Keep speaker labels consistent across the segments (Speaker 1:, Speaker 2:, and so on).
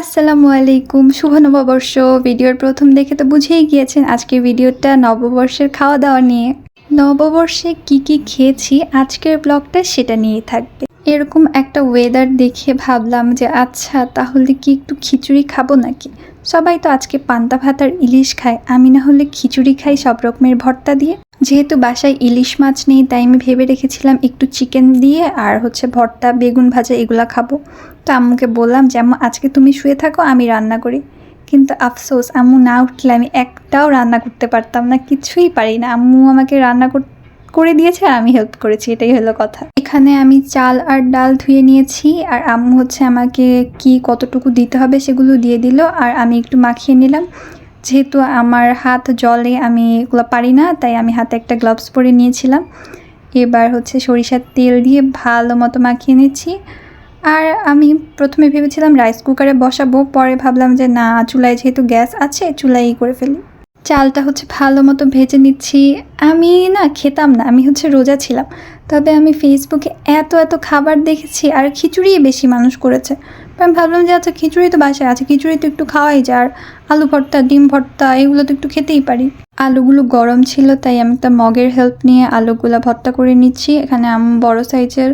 Speaker 1: আসসালামু আলাইকুম শুভ নববর্ষ। ভিডিওর প্রথম দেখে তো বুঝেই গিয়েছেন আজকের ভিডিওটা নববর্ষের খাওয়া দাওয়া নিয়ে। নববর্ষে কি কি খেয়েছি, আজকের ব্লগটা সেটা নিয়েই থাকবে। এরকম একটা ওয়েদার দেখে ভাবলাম যে আচ্ছা তাহলে কি একটু খিচুড়ি খাব নাকি? সবাই তো আজকে পান্তা ভাত আর ইলিশ খায়। আমি না হলে খিচুড়ি খাই সব রকমের ভর্তা দিয়ে। যেহেতু বাসায় ইলিশ মাছ নেই, তাই আমি ভেবে রেখেছিলাম একটু চিকেন দিয়ে আর হচ্ছে ভর্তা, বেগুন ভাজা এগুলা খাব। তো আম্মুকে বললাম যে, আম্মু, আজকে তুমি শুয়ে থাকো, আমি রান্না করি। কিন্তু আফসোস, আম্মু না উঠলে আমি একটাও রান্না করতে পারতাম না, কিছুই পারি না। আম্মু আমাকে রান্না কর- করে দিয়েছে আর আমি হেল্প করেছি, এটাই হলো কথা। এখানে আমি চাল আর ডাল ধুয়ে নিয়েছি আর আম্মু হচ্ছে আমাকে কি কতটুকু দিতে হবে সেগুলো দিয়ে দিল আর আমি একটু মাখিয়ে নিলাম। যেহেতু আমার হাত জলে আমি এগুলো পারি না, তাই আমি হাতে একটা গ্লাভস পরে নিয়েছিলাম। এবার হচ্ছে সরিষার তেল দিয়ে ভালো মতো মাখিয়ে নিচ্ছি। আর আমি প্রথমে ভেবেছিলাম রাইস কুকারে বসাবো, পরে ভাবলাম যে না, চুলায় যেহেতু গ্যাস আছে চুলাই করে ফেলি। চালটা হচ্ছে ভালো মতো ভেজে নিচ্ছি। আমি না খেতাম না, আমি হচ্ছে রোজা ছিলাম। তবে আমি ফেসবুকে এত এত খাবার দেখেছি আর খিচুড়ি বেশি মানুষ করেছে। আমি ভাবলাম যে আচ্ছা খিচুড়ি তো বাসায় আছে, খিচুড়ি তো একটু খাওয়াই যায়। আর আলু ভর্তা, ডিম ভর্তা, এগুলো তো একটু খেতেই পারি। আলুগুলো গরম ছিল, তাই আমি একটা মগের হেল্প নিয়ে আলুগুলো ভর্তা করে নিচ্ছি। এখানে আমি বড় সাইজের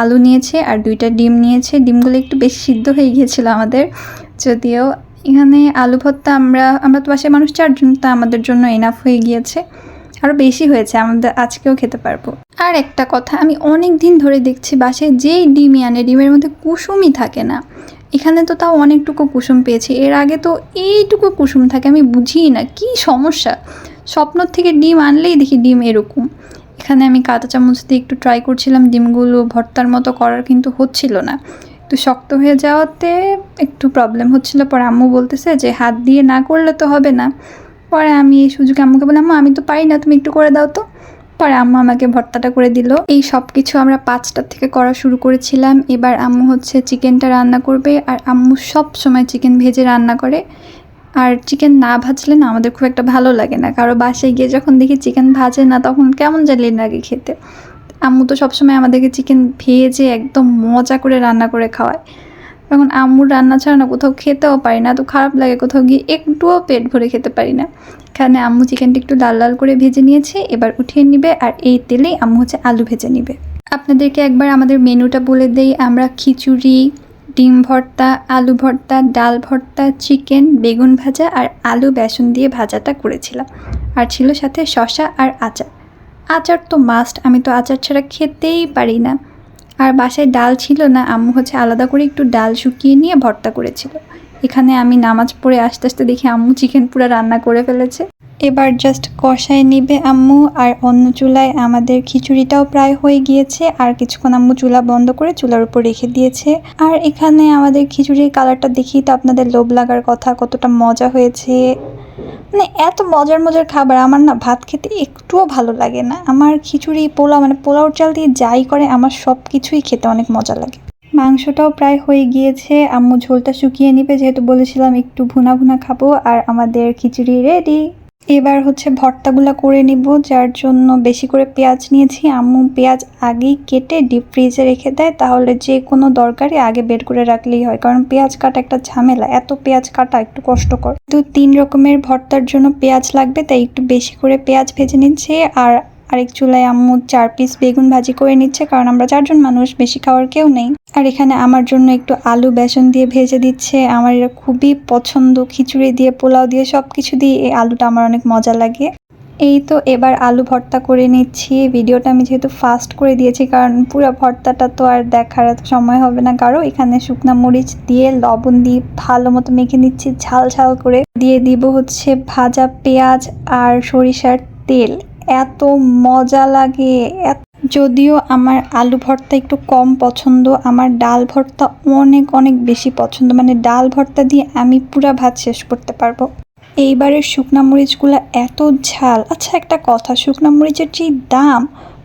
Speaker 1: আলু নিয়েছে আর দুইটা ডিম নিয়েছে। ডিমগুলো একটু বেশি সিদ্ধ হয়ে গিয়েছিল আমাদের। যদিও এখানে আলু ভর্তা আমরা আমরা তো বাসায় মানুষ চারজন, তা আমাদের জন্য এনাফ হয়ে গিয়েছে। আরও বেশি হয়েছে, আমাদের আজকেও খেতে পারব। আর একটা কথা, আমি অনেক দিন ধরে দেখছি বাসায় যেই ডিমই আনে, ডিমের মধ্যে কুসুমই থাকে না। এখানে তো তাও অনেকটুকু কুসুম পেয়েছি। এর আগে তো এইটুকু কুসুম থাকে, আমি বুঝিই না, কি সমস্যা? স্বপ্ন থেকে ডিম আনলেই দেখি ডিম এরকম। এখানে আমি কাঁচা চামচ দিয়ে একটু ট্রাই করছিলাম, ডিমগুলো ভর্তার মতো করার কিন্তু হচ্ছিল না। একটু শক্ত হয়ে যাওয়াতে একটু প্রবলেম হচ্ছিল। পরে আম্মু বলতেছে যে, হাত দিয়ে না করলে তো হবে না। পরে আমি এই সুযোগে আম্মুকে বললাম আমি তো পারি না, তুমি একটু করে দাও তো। পরে আম্মু আমাকে ভর্তাটা করে দিল। এই সব কিছু আমরা পাঁচটার থেকে করা শুরু করেছিলাম। এবার আম্মু হচ্ছে চিকেনটা রান্না করবে আর আম্মু সব সময় চিকেন ভেজে রান্না করে। আর চিকেন না ভাজলে না আমাদের খুব একটা ভালো লাগে না। কারও বাসায় গিয়ে যখন দেখি চিকেন ভাজে না, তখন কেমন জানি লাগে খেতে। আম্মু তো সবসময় আমাদেরকে চিকেন ভেজে একদম মজা করে রান্না করে খাওয়ায়। এখন আম্মুর রান্না ছাড়া না কোথাও খেতেও পারি না তো খারাপ লাগে কোথাও গিয়ে একটুও পেট ভরে খেতে পারি না। এখানে আম্মু চিকেনটা একটু লাল লাল করে ভেজে নিয়েছে, এবার উঠিয়ে নিবে আর এই তেলেই আম্মু হচ্ছে আলু ভেজে নিবে। আপনাদেরকে একবার আমাদের মেনুটা বলে দেই, আমরা খিচুড়ি, ডিম ভর্তা, আলু ভর্তা, ডাল ভর্তা চিকেন বেগুন ভাজা আর আলু বেসন দিয়ে ভাজাটা করেছিলাম। আর ছিল সাথে শশা আর আচার। আচার তো মাস্ট আমি তো আচার ছাড়া খেতেই পারি না। আর বাসায় ডাল ছিল না, আম্মু হচ্ছে আলাদা করে একটু ডাল শুকিয়ে নিয়ে ভর্তা করেছিল। এখানে আমি নামাজ পড়ে আস্তে আস্তে দেখি আম্মু চিকেন পুরা রান্না করে ফেলেছে। এবার জাস্ট কষায় নিবে আম্মু, আর অন্য চুলায় আমাদের খিচুড়িটাও প্রায় হয়ে গিয়েছে, আর কিছুক্ষণ আম্মু চুলা বন্ধ করে চুলার উপর রেখে দিয়েছে। আর এখানে আমাদের খিচুড়ির কালারটা দেখি তো আপনাদের লোভ লাগার কথা, কতটা মজা হয়েছে। মানে এত মজার মজার খাবার, আমার না ভাত খেতে একটুও ভালো লাগে না। আমার খিচুড়ি, পোলাও মানে পোলাও চাল দিয়ে যাই করে, আমার সব কিছুই খেতে অনেক মজা লাগে। মাংসটাও প্রায় হয়ে গিয়েছে। আম্মু ঝোলটা শুকিয়ে নিবে, যেহেতু বলেছিলাম একটু ভুনা ভুনা খাব, আর আমাদের খিচুড়ি রেডি এবার হচ্ছে ভর্তাগুলো করে নিব, যার জন্য বেশি করে পেঁয়াজ নিয়েছি। আম্মু পেঁয়াজ আগেই কেটে ডিপ ফ্রিজে রেখে দেয়, তাহলে যে কোনো দরকারি আগে বের করে রাখলেই হয়। কারণ পেঁয়াজ কাটা একটা ঝামেলা, এত পেঁয়াজ কাটা একটু কষ্টকর। তো তিন রকমের ভর্তার জন্য পেঁয়াজ লাগবে, তাই একটু বেশি করে পেঁয়াজ ভেজে নিচ্ছে, আর আরেক চুলায় আম্মু চার পিস বেগুন ভাজি করে নিচ্ছে, কারণ আমরা চারজন মানুষ, বেশি খাওয়ার কেউ নেই। আর এখানে আমার জন্য একটু আলু, বেসন দিয়ে ভেজে দিচ্ছে। আমার এটা খুবই পছন্দ, খিচুড়ি দিয়ে, পোলাও দিয়ে সব কিছু দিয়ে এই আলুটা আমার অনেক মজা লাগে। এই তো এবার আলু ভর্তা করে নিচ্ছি। ভিডিওটা আমি যেহেতু ফাস্ট করে দিয়েছি, কারণ পুরো ভর্তাটা তো আর দেখার সময় হবে না কারও। এখানে শুকনা মরিচ দিয়ে, লবণ দিয়ে ভালো মতো মেখে নিচ্ছি, ঝাল ঝাল করে। দিয়ে দিব হচ্ছে ভাজা পেঁয়াজ আর সরিষার তেল। এত মজা লাগে। যদিও আমার আলু ভর্তা একটু কম পছন্দ, আমার ডাল ভর্তা অনেক অনেক বেশি পছন্দ। মানে ডাল ভর্তা দিয়ে আমি পুরা ভাত শেষ করতে পারব। এইবারের শুকনা মরিচগুলো এত ঝাল। আচ্ছা একটা কথা, শুকনা মরিচের যে দাম,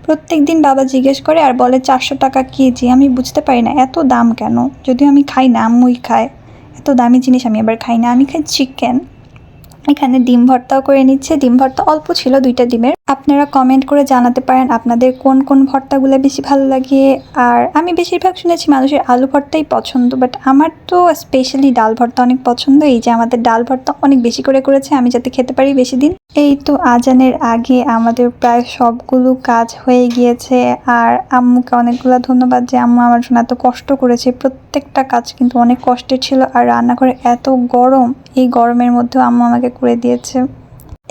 Speaker 1: প্রত্যেক দিন বাবা জিজ্ঞেস করে আর বলে চারশো টাকা কেজি। আমি বুঝতে পারি না, এত দাম কেন? যদিও আমি খাই না, আম্মুই খায়। এত দামি জিনিস আমি আবার খাই না। আমি খাই চিকেন এখানে ডিম ভর্তাও করে নিচ্ছে। ডিম ভর্তা অল্প ছিল, দুইটা ডিমের। আপনারা কমেন্ট করে জানাতে পারেন আপনাদের কোন কোন ভর্তাগুলো বেশি ভালো লাগে। আর আমি বেশিরভাগ শুনেছি মানুষের আলু ভর্তাই পছন্দ বাট আমার তো স্পেশালি ডাল ভর্তা অনেক পছন্দ। এই যে আমাদের ডাল ভর্তা অনেক বেশি করে করেছে, আমি যাতে খেতে পারি বেশি দিন। এই তো আজানের আগে আমাদের প্রায় সবগুলো কাজ হয়ে গিয়েছে। আর আম্মুকে অনেকগুলো ধন্যবাদ যে আম্মু আমার জন্য এত কষ্ট করেছে। প্রত্যেকটা কাজ কিন্তু অনেক কষ্টের ছিল। আর রান্নাঘরে এত গরম, এই গরমের মধ্যেও আম্মু আমাকে করে দিয়েছে।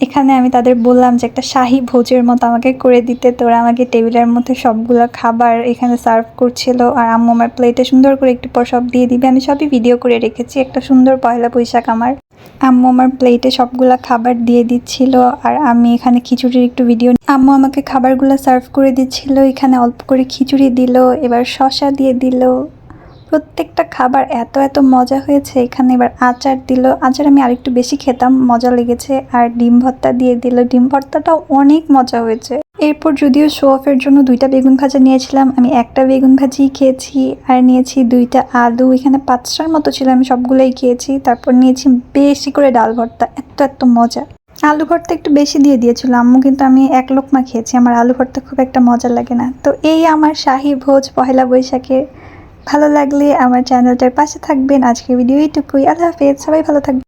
Speaker 1: এখানে আমি তাদের বললাম যে একটা শাহি ভোজের মতো আমাকে করে দিতে। তোরা আমাকে টেবিলের মধ্যে সবগুলো খাবার এখানে সার্ভ করছিল আর আম্মু আমার প্লেটে সুন্দর করে একটু পর সব দিয়ে দিবে। আমি সবই ভিডিও করে রেখেছি, একটা সুন্দর পয়লা বৈশাখ আমার। আম্মু আমার প্লেটে সবগুলা খাবার দিয়ে দিচ্ছিল আর আমি এখানে খিচুড়ির একটু ভিডিও আম্মু আমাকে খাবারগুলো সার্ভ করে দিচ্ছিল, এখানে অল্প করে খিচুড়ি দিল, এবার শশা দিয়ে দিল। প্রত্যেকটা খাবার এত এত মজা হয়েছে। এখানে এবার আচার দিল। আচার আমি আরেকটু বেশি খেতাম, মজা লেগেছে। আর ডিম ভর্তা দিয়ে দিল। ডিম ভর্তাটাও অনেক মজা হয়েছে। এরপর যদিও শো অফের জন্য দুইটা বেগুন ভাজা নিয়েছিলাম, আমি একটা বেগুন ভাজি খেয়েছি, আর নিয়েছি দুইটা আলু। এখানে পাঁচটার মতো ছিল, আমি সবগুলোই খেয়েছি। তারপর নিয়েছি বেশি করে ডাল ভর্তা। এত এত মজা। আলু ভর্তা একটু বেশি দিয়ে দিয়েছিল। আম্মু কিন্তু আমি এক লোকমা খেয়েছি। আমার আলু ভর্তা খুব একটা মজা লাগে না। তো এই আমার শাহী ভোজ, পহেলা বৈশাখের ভালো লাগলে আমার চ্যানেলটার পাশে থাকবেন। আজকের ভিডিও এইটুকুই। আল্লাহ হাফেজ। সবাই ভালো থাকবেন।